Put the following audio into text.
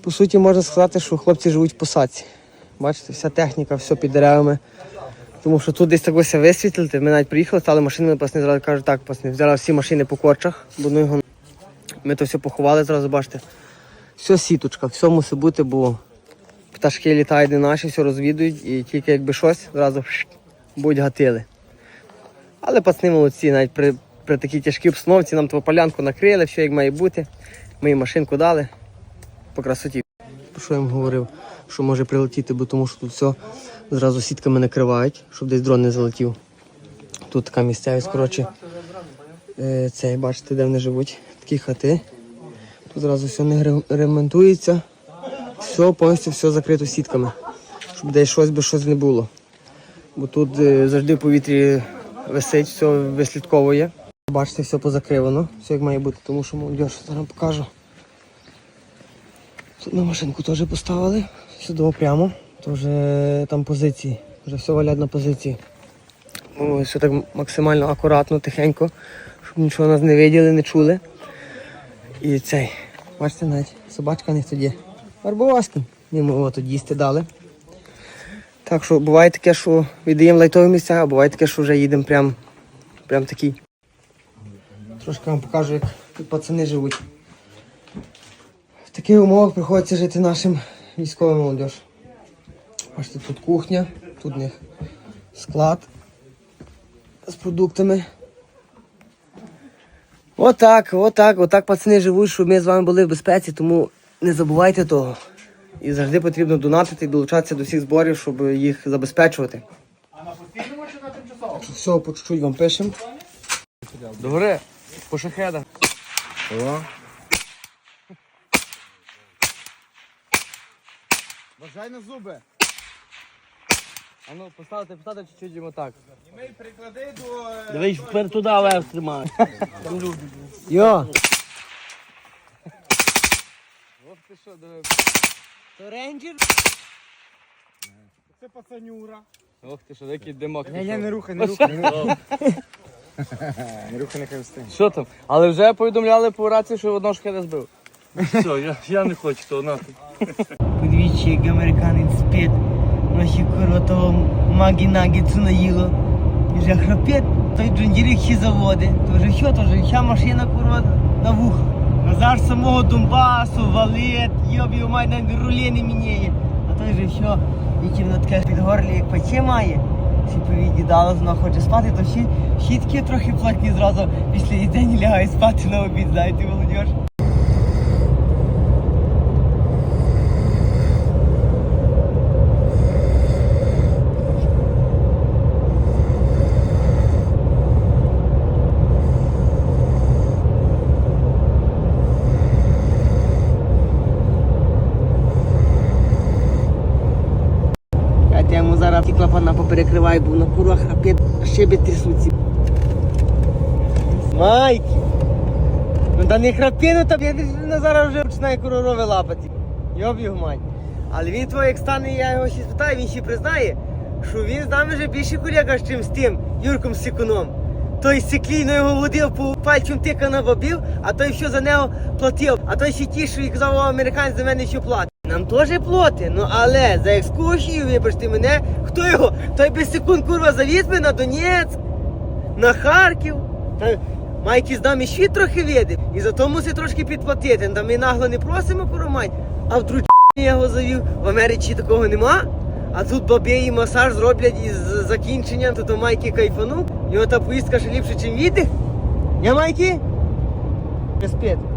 По суті, можна сказати, що хлопці живуть в посадці. Бачите, вся техніка, все під деревами. Тому що тут десь так ось висвітлити. Ми навіть приїхали, стали машинами, пасни зразу кажуть, так, пасни, взяли всі машини по корчах, бо ну його. Ми то все поховали, зразу бачите. Все сіточка, все мусить бути, бо пташки літають не наші, все розвідують, і тільки якби щось, зразу будуть гатили. Але пацани молодці, навіть при, при такій тяжкій обстановці нам ту полянку накрили, все як має бути. Ми їм машинку дали по красоті. Про що я їм говорив, що може прилетіти, бо тому що тут все зразу сітками накривають, щоб десь дрон не залетів. Тут така місцевість, коротше, е, цей, бачите, де вони живуть, такі хати. Тут зразу все не ремонтується, все, повністю все закрито сітками, щоб десь щось би щось не було. Бо тут е, завжди в повітрі висить, все вислідковує. Бачите, все позакривано, все як має бути, тому що молодь, зараз покажу. Тут на машинку теж поставили, сюди прямо, то там позиції, вже все валять на позиції. Ну, все так максимально акуратно, тихенько, щоб нічого нас не виділи, не чули. І цей, бачите, навіть собачка не тоді. Барбоскін. Йому от їсти дали. Так що буває таке, що віддаємо лайтові місця, а буває таке, що вже їдемо прям, прям такий. Трошки вам покажу, як тут пацани живуть. В таких умовах приходиться жити нашим військовим молодіж. Бачите, тут кухня, тут у них склад з продуктами. Отак, отак, отак пацани живуть, щоб ми з вами були в безпеці, тому не забувайте того. І завжди потрібно донатити і долучатися до всіх зборів, щоб їх забезпечувати. А на постійному чи на тимчасово? Все, по чуть-чуть вам пишемо. Добре, по шахедах. О. Бажай на зуби. А ну, поставити, поставити чуть-чуть йому так. Ми приклади до... Дивись, вперед туди вверх тримай. Йо! Ох ти що, диви. То рейнджер? Це пацанюра. Ох ти що, який димок. Ні, пішов. не рухай, не рухай. Не рухай, не рухай нехай. Що там? Але вже повідомляли по рації, що одного шахеда збив. Все, я, я не хочу того нахуй. Подивіться, як американець спить. Наші курва того магі-нагі наїло. І вже храпить, той джундірик ще заводи. То вже що, то вже вся машина курва на вуха. Назар самого Донбасу, валет, йоб його має навіть не міняє. А той же що, вічим на таке під горлі, як пече має. Всі дала, вона хоче спати, то всі, всі такі трохи плотні зразу після їдення лягають спати на обід, знаєте, молодіж. Я йому зараз ті клапана поперекриваю, бо на курва храпить, шиби трясуться. Майки! Ну та не храпи, ну та я зараз вже починає куророви лапати. Йоб його мать. Але він твій, як стане, я його ще спитаю, він ще признає, що він з нами вже більше колега, ніж з тим Юрком Сікуном. Той сиклійно його водив по пальцем тика на бабів, а той що за нього платив. А той ще ті, що і казав, американець за мене що платить. Нам теж плати, ну але за екскурсію, вибачте мене, хто його? Той без секунд курва завіз би на Донецьк, на Харків. Та Майки з нами світ трохи видив. І за то мусить трошки підплатити. Та ми нагло не просимо коромать, а в дручі я його завів. В Америці такого нема. А тут бабі і масаж зроблять із закінченням, то то Майки кайфанув. Його та поїздка ще ліпше, ніж віддих. Я Майки? Не спить.